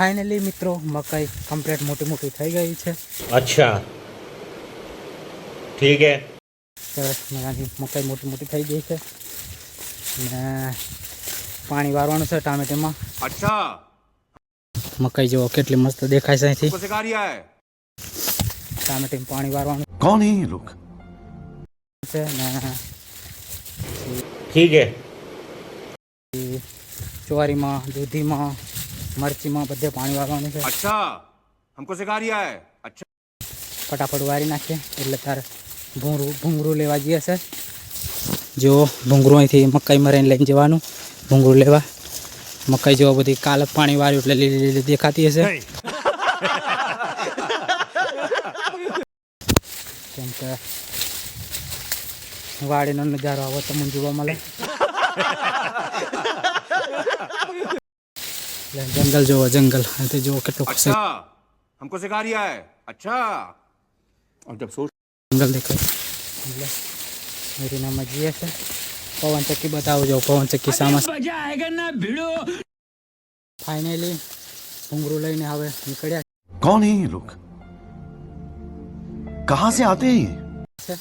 Finally મિત્રો મકાઈ complete મોટી મોટી થઈ ગઈ છે. અચ્છા. ઠીક મજાની મકાઈ મોટી મોટી થઈ ગઈ છે. ને પાણી વારવાનું છે ટામેટામાં. અચ્છા. મકાઈ જેવો કેટલી મસ્ત દેખાય છે અહીંથી. ટામેટામાં પાણી વારવાનું. કોણ હે છે ને ઠીક હે ચોરીમાં દૂધીમાં મરચીમાં બધે પાણી વાળવાનું છે. અચ્છા હમકો સિખા રહ્યા હે અચ્છા ફટાફટ વાળી નાખીએ એટલે તાર ભૂંગરું ભૂંગરું લેવા જઈએ છે. જો ભૂંગરું અહીંથી મકાઈ મરાઈને લઈને જવાનું. ભૂંગરું લેવા. મકાઈ જેવા બધી કાલ પાણી વાર્યું એટલે લીલી લીલી દેખાતી હશે. કેમ કે વાડીનો નજારો આવો તમને જોવા મળે. જંગલ જોવો જંગલ અહીંથી જુઓ કેટલું ખુશ अच्छा हमको सिखा रिया है अच्छा और जब सोच જંગલ દેખાય એટલે મેરીનામાં જઈએ છે પવન ચક્કી બતાવો જો પવન ચક્કી સામા ફાઇનલી ઘૂંઘરું લઈને હવે નીકળ્યા कौन है ये लोग कहाँ से आते हैं ये છે